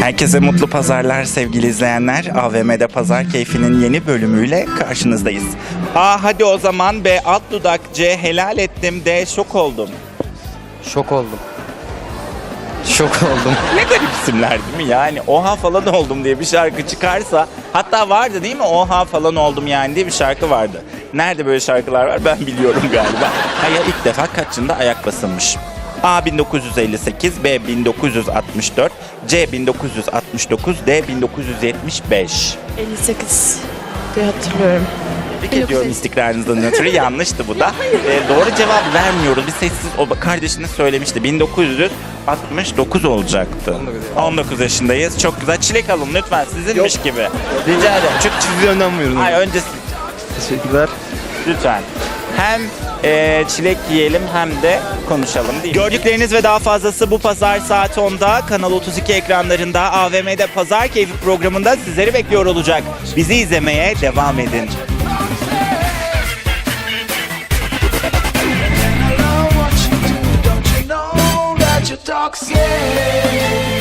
Herkese mutlu pazarlar sevgili izleyenler. AVM'de Pazar Keyfi'nin yeni bölümüyle karşınızdayız. A hadi o zaman B alt dudak C helal ettim D şok oldum. Şok oldum. Şok oldum. Ne garip isimler değil mi? Yani oha falan oldum diye bir şarkı çıkarsa hatta vardı değil mi? Oha falan oldum yani diye bir şarkı vardı. Nerede böyle şarkılar var ben biliyorum galiba. Aya ilk defa kaç yılında ayak basılmış? A 1958, B 1964, C 1969, D 1975. 58 diye hatırlıyorum. Tebrik ediyorum istikrarınızdan ötürü. Yanlıştı bu da. Ee, doğru cevap vermiyoruz. Bir sessiz o kardeşiniz söylemişti. 1969 olacaktı. 19 yaşındayız. Çok güzel. Çilek alın lütfen. Sizinmiş gibi. Rica ederim. Çünkü Sizi önden buyurun. Hayır öncesi Teşekkürler. lütfen. Hem e, çilek yiyelim hem de konuşalım değil mi? Gördükleriniz ve daha fazlası bu pazar saat 10'da Kanal 32 ekranlarında AVM'de Pazar Keyfi programında sizleri bekliyor olacak. Bizi izlemeye devam edin. what